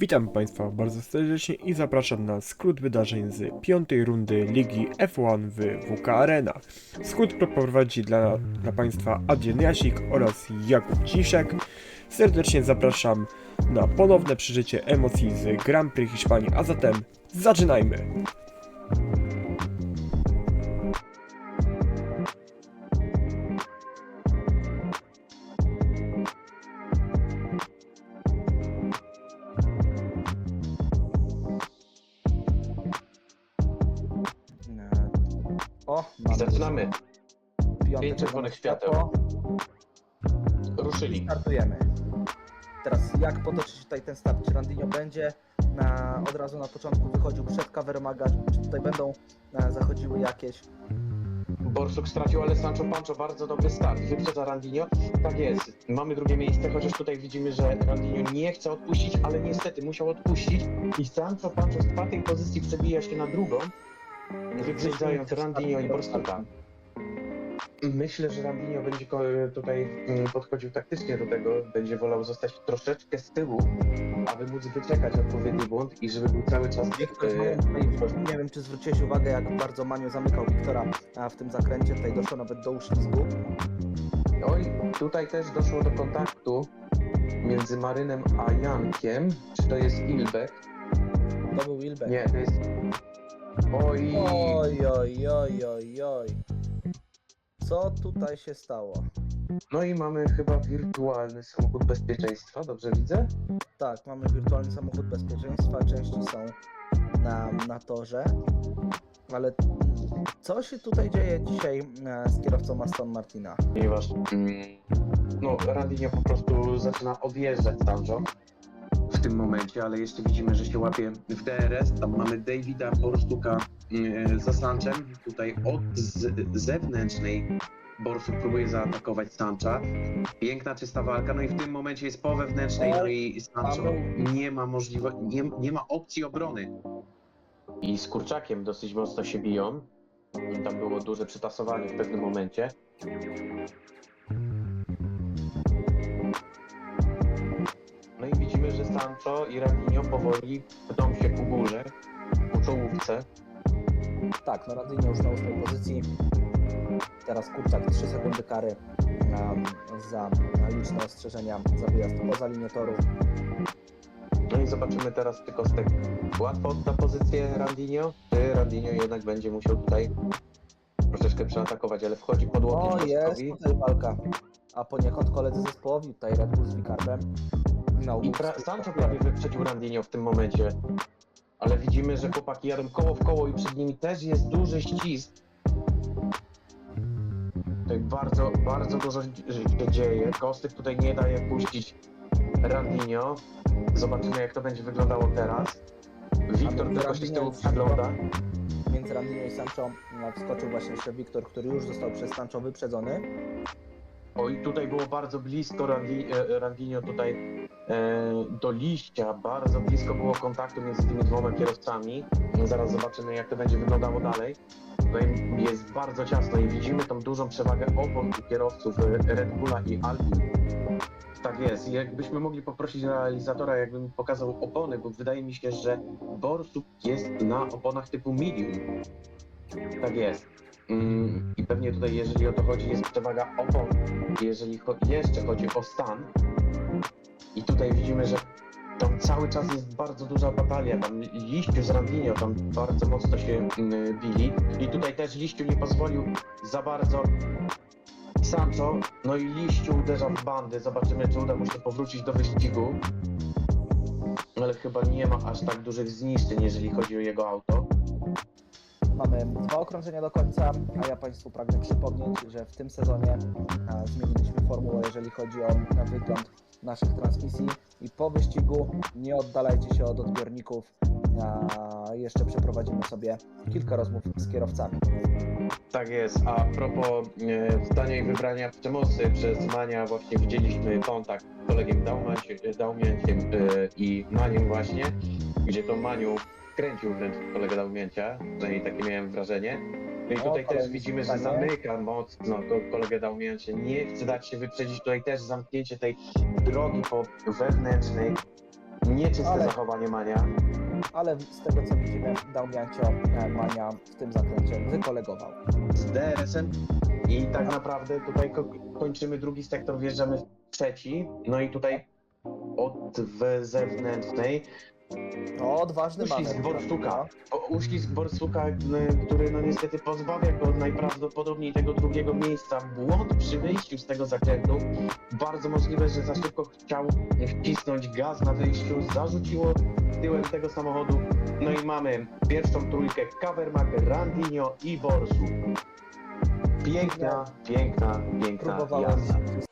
Witam Państwa bardzo serdecznie i zapraszam na skrót wydarzeń z piątej rundy Ligi F1 w WK Arena. Skrót poprowadzi dla, dla Państwa Adrian Jasik oraz Jakub Ciszek. Serdecznie zapraszam na ponowne przeżycie emocji z Grand Prix Hiszpanii, a zatem zaczynajmy! Mamy Zaczynamy. piąte Pięć czerwonych świateł. Ruszyli. Startujemy. Teraz jak potoczyć tutaj ten start? Czy Randinho będzie na, od razu na początku wychodził przed Kawermaga? Czy tutaj będą e, zachodziły jakieś? Borsuk stracił, ale Sancho Pancho bardzo dobry start. Wyprzedza Randinho. Tak jest. Mamy drugie miejsce, chociaż tutaj widzimy, że Randinho nie chce odpuścić, ale niestety musiał odpuścić. I Sancho Pancho z czwartej pozycji przebija się na drugą, wyprzedzając Randinho i Borsuka. Myślę, że Randinho będzie tutaj mm, podchodził taktycznie do tego, będzie wolał zostać troszeczkę z tyłu, aby móc wyczekać odpowiedni błąd i żeby był cały czas e, nie wiem, czy zwróciłeś uwagę, jak bardzo Maniu zamykał Wiktora a w tym zakręcie. Tutaj doszło nawet do uślizgu. Oj, tutaj też doszło do kontaktu między Marynem a Jankiem. Czy to jest Ilbek? To był Wilbeck. Nie, to jest... Oj, Oj, oj, oj, oj, oj. Co tutaj się stało? no i mamy chyba wirtualny samochód bezpieczeństwa, dobrze widzę? Tak, mamy wirtualny samochód bezpieczeństwa, części są na, na torze, ale co się tutaj dzieje dzisiaj e, z kierowcą Aston Martina? Ponieważ, mm, no, po prostu zaczyna odjeżdżać Sancho w tym momencie, ale jeszcze widzimy, że się łapie w DRS. Tam mamy Davida Borstuka mm, za Sanchem. Tutaj od z, zewnętrznej Borsuk próbuje zaatakować Sancha. Piękna, czysta walka. No i w tym momencie jest po wewnętrznej, no i Sancho nie ma możliwości, nie, nie ma opcji obrony. I z Kurczakiem dosyć mocno się biją. Tam było duże przytasowanie w pewnym momencie. Sancho i Randinho powoli pną się ku górze, ku czołówce. Tak, no Radinio już na ósmej pozycji, teraz Kurczak 3 sekundy kary em, za liczne ostrzeżenia za wyjazd poza linię toru. No i zobaczymy teraz, czy Kostek łatwo odda pozycję Randinho, czy Randinho jednak będzie musiał tutaj troszeczkę przeatakować, ale wchodzi pod łokieć O, jest Kostkowi. tutaj walka, a poniekąd koledzy zespołowi, tutaj Red Bull z Wikarbem. No, I pra- Sancho prawie wyprzedził Randinho w tym momencie. Ale widzimy, że chłopaki jadą koło w koło i przed nimi też jest duży ścisk. Tutaj bardzo, bardzo dużo się dzieje. Kostek tutaj nie daje puścić Randinho. Zobaczymy jak to będzie wyglądało teraz. Wiktor między tylko się z tyłu i przygląda. Między Randinio i Sancho e, wskoczył właśnie jeszcze Wiktor, który już został przez Sancho wyprzedzony. Oj, tutaj było bardzo blisko Randi, e, Randinho tutaj do liścia, bardzo blisko było kontaktu między tymi dwoma kierowcami. No, Zaraz zobaczymy jak to będzie wyglądało dalej. Tutaj jest bardzo ciasno i widzimy tą dużą przewagę opon u kierowców e, Red Bulla i Alpine. Tak jest. Jakbyśmy mogli poprosić realizatora, jakby mi pokazał opony, bo wydaje mi się, że Borsuk jest na oponach typu medium. Tak jest. Mm, I pewnie tutaj, jeżeli o to chodzi, jest przewaga opon. Jeżeli jeszcze chodzi o stan, tutaj widzimy, że tam cały czas jest bardzo duża batalia. Tam liściu z Randinio tam bardzo mocno się mm, bili. I tutaj też liściu nie pozwolił za bardzo Sancho. No i liściu uderza w bandy. Zobaczymy, czy uda mu się powrócić do wyścigu. Ale chyba nie ma aż tak dużych zniszczeń, jeżeli chodzi o jego auto. Mamy dwa okrążenia do końca, a ja Państwu pragnę przypomnieć, że w tym sezonie zmieniliśmy formułę, jeżeli chodzi o wygląd naszych transmisji i po wyścigu nie oddalajcie się od odbiorników, a jeszcze przeprowadzimy sobie kilka rozmów z kierowcami. Tak jest, a propos e, wstania i wybrania przemocy przez Mania właśnie widzieliśmy kontakt z kolegiem Daumięciem e, i Maniem właśnie, gdzie to Maniu kręcił wręcz kolegę Daumięcia, przynajmniej takie miałem wrażenie. No i O, tutaj też kolejne widzimy, że zamyka mocno to kolegę Daumięcie, nie chce dać się wyprzedzić, tutaj też zamknięcie tej drogi po wewnętrznej Nieczyste Ale- zachowanie Mania. ale z tego co widzimy, Daumiancio e, Mania w tym zakręcie wykolegował. z DRS-em i tak naprawdę tutaj ko kończymy drugi sektor, wjeżdżamy w trzeci, no i tutaj od zewnętrznej To odważny uścisk manewr. Borsuka, o, uścisk Borsuka, y, który no niestety pozbawia go najprawdopodobniej tego drugiego miejsca, błąd przy wyjściu z tego zakrętu, bardzo możliwe, że za szybko chciał wcisnąć gaz na wyjściu, zarzuciło tyłem tego samochodu, no i mamy pierwszą trójkę Kawermak, Randinho i Borsu. Piękna, piękna, piękna Próbowałem jazda.